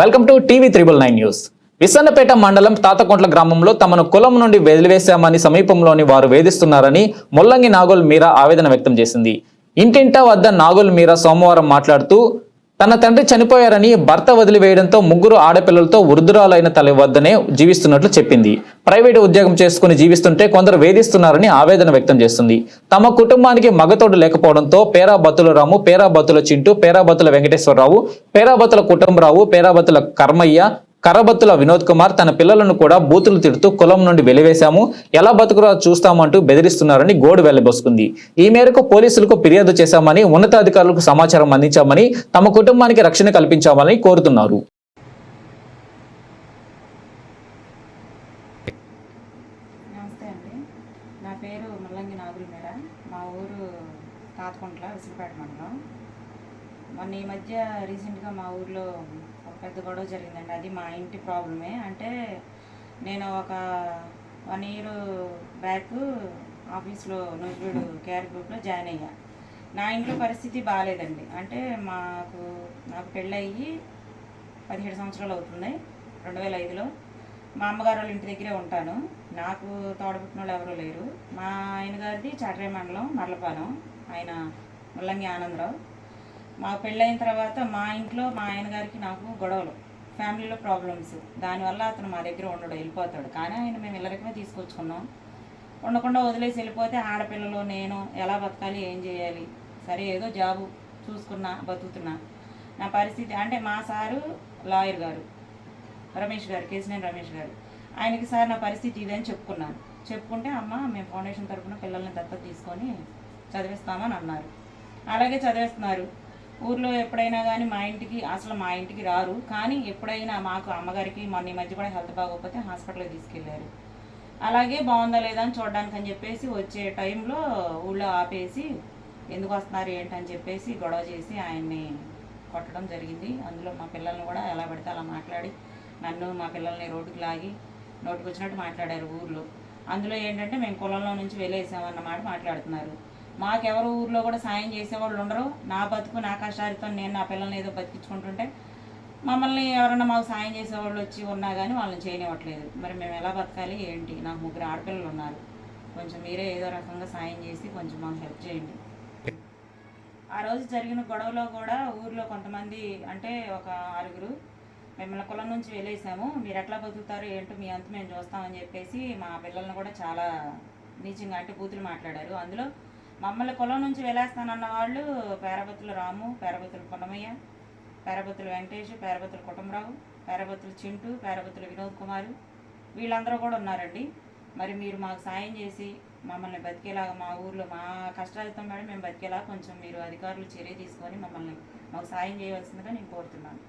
Welcome to TV triple nine news. Visannapeta మండలం తాతకొంట్ల గ్రామంలో తమను కులం నుండి వెదిలివేశామని సమీపంలోని వారు వేధిస్తున్నారని ముల్లంగి నాగోల్ మీరా ఆవేదన వ్యక్తం చేసింది. ఇంటింటా వద్ద నాగోల్ మీరా సోమవారం మాట్లాడుతూ తన తండ్రి చనిపోయారని భర్త వదిలివేయడంతో ముగ్గురు ఆడపిల్లలతో వృద్ధురాలైన తల్లి వద్దనే జీవిస్తున్నట్లు చెప్పింది. ప్రైవేటు ఉద్యోగం చేసుకుని జీవిస్తుంటే కొందరు వేధిస్తున్నారని ఆవేదన వ్యక్తం చేస్తుంది. తమ కుటుంబానికి మగతోడు లేకపోవడంతో పేరాబత్తుల రాము పేరాబత్తుల చింటూ పేరాబత్తుల వెంకటేశ్వరరావు పేరాబత్తుల కుటుంబరావు పేరాబత్తుల కర్మయ్య కర్రబత్తుల వినోద్ కుమార్ తన పిల్లలను కూడా బూతులు తిడుతూ కులం నుండి వెలివేశాము. ఎలా బతుకురా చూస్తామంటూ బెదిరిస్తున్నారని గోడు వెళ్ళబోసుకుంది ఈ మేరకు పోలీసులకు ఫిర్యాదు చేశామని ఉన్నతాధికారులకు సమాచారం అందించామని తమ కుటుంబానికి రక్షణ కల్పించామని కోరుతున్నారు. నా పేరు ముల్లంగి నాగుల మా ఊరు తాతకుంట్ల విసిరిపేట మండలం. మొన్న ఈ మధ్య రీసెంట్గా మా ఊర్లో ఒక పెద్ద గొడవ జరిగిందండి. అది మా ఇంటి ప్రాబ్లమే. అంటే నేను ఒక వన్ ఇయర్ బ్యాక్ ఆఫీస్లో నూజివీడు కేర్ గ్రూప్లో జాయిన్ అయ్యా. నా ఇంట్లో పరిస్థితి బాగాలేదండి అంటే మాకు నాకు పెళ్ళయ్యి పదిహేడు సంవత్సరాలు అవుతుంది రెండు వేల ఐదులో మా అమ్మగారు వాళ్ళ ఇంటి దగ్గరే ఉంటాను. నాకు తోడబుట్టిన వాళ్ళు ఎవరూ లేరు. మా ఆయన గారిది చాటరే మండలం మర్లపాలెం. ఆయన ముల్లంగి ఆనందరావు. మా పెళ్ళైన తర్వాత మా ఇంట్లో మా ఆయన గారికి నాకు గొడవలు ఫ్యామిలీలో ప్రాబ్లమ్స్. దానివల్ల అతను మా దగ్గర ఉండడు వెళ్ళిపోతాడు. కానీ ఆయన మేము ఇల్లరికమే తీసుకొచ్చుకున్నాం. ఉండకుండా వదిలేసి వెళ్ళిపోతే ఆడపిల్లలు నేను ఎలా బతకాలి ఏం చేయాలి? సరే ఏదో జాబు చూసుకున్నా బతుకుతున్నా. నా పరిస్థితి అంటే మా సారు లాయర్ గారు రమేష్ గారు కేసినేని రమేష్ గారు. ఆయనకి సార్ నా పరిస్థితి ఇదని చెప్పుకున్నాను. చెప్పుకుంటే అమ్మ మేము ఫౌండేషన్ తరఫున పిల్లల్ని దత్తత తీసుకొని చదివిస్తామని అన్నారు. అలాగే చదివిస్తున్నారు. ఊర్లో ఎప్పుడైనా కానీ మా ఇంటికి అసలు మా ఇంటికి రారు. కానీ ఎప్పుడైనా మాకు అమ్మగారికి మొన్న ఈ మధ్య కూడా హెల్త్ బాగోకపోతే హాస్పిటల్కి తీసుకెళ్ళారు. అలాగే బాగుందా లేదా అని చూడడానికి అని చెప్పేసి వచ్చే టైంలో ఊళ్ళో ఆపేసి ఎందుకు వస్తున్నారు ఏంటని చెప్పేసి గొడవ చేసి ఆయన్ని కొట్టడం జరిగింది. అందులో మా పిల్లల్ని కూడా ఎలా పడితే అలా మాట్లాడి నన్ను మా పిల్లల్ని రోడ్డుకి లాగి నోటికి వచ్చినట్టు మాట్లాడారు ఊర్లో. అందులో ఏంటంటే మేము కులంలో నుంచి వెళ్ళేసామన్నమాట మాట్లాడుతున్నారు. మాకెవరు ఊర్లో కూడా సాయం చేసేవాళ్ళు ఉండరు. నా బతుకు నా కష్టాలతో నేను నా పిల్లల్ని ఏదో బతికించుకుంటుంటే మమ్మల్ని ఎవరన్నా మాకు సాయం చేసేవాళ్ళు వచ్చి ఉన్నా కానీ వాళ్ళని చేయనివ్వట్లేదు. మరి మేము ఎలా బతకాలి? ఏంటి? నాకు ముగ్గురు ఆడపిల్లలు ఉన్నారు. కొంచెం మీరే ఏదో రకంగా సాయం చేసి కొంచెం మాకు హెల్ప్ చేయండి. ఆ రోజు జరిగిన గొడవలో కూడా ఊర్లో కొంతమంది అంటే ఒక ఆరుగురు మిమ్మల్ని కులం నుంచి వెళ్ళేసాము. మీరు ఎట్లా బతుకుతారు ఏంటో మీ అంత మేము చూస్తామని చెప్పేసి మా పిల్లల్ని కూడా చాలా నీచంగా అంటే కూతురు మాట్లాడారు. అందులో మమ్మల్ని కులం నుంచి వెళ్ళేస్తానన్న వాళ్ళు పేరబతులు రాము పేరబత్తుల పొన్నమయ్య పేరబత్తుల వెంకటేష్ పేరబత్తుల కుటుంబరావు పేరబతులు చింటూ పేరబతులు వినోద్ కుమారు వీళ్ళందరూ కూడా ఉన్నారండి. మరి మీరు మాకు సాయం చేసి మమ్మల్ని బతికేలాగా మా ఊర్లో మా కష్టాలతో మేడం మేము బతికేలాగా కొంచెం మీరు అధికారులు చర్య తీసుకొని మమ్మల్ని మాకు సాయం చేయవలసిందిగా నేను కోరుతున్నాను.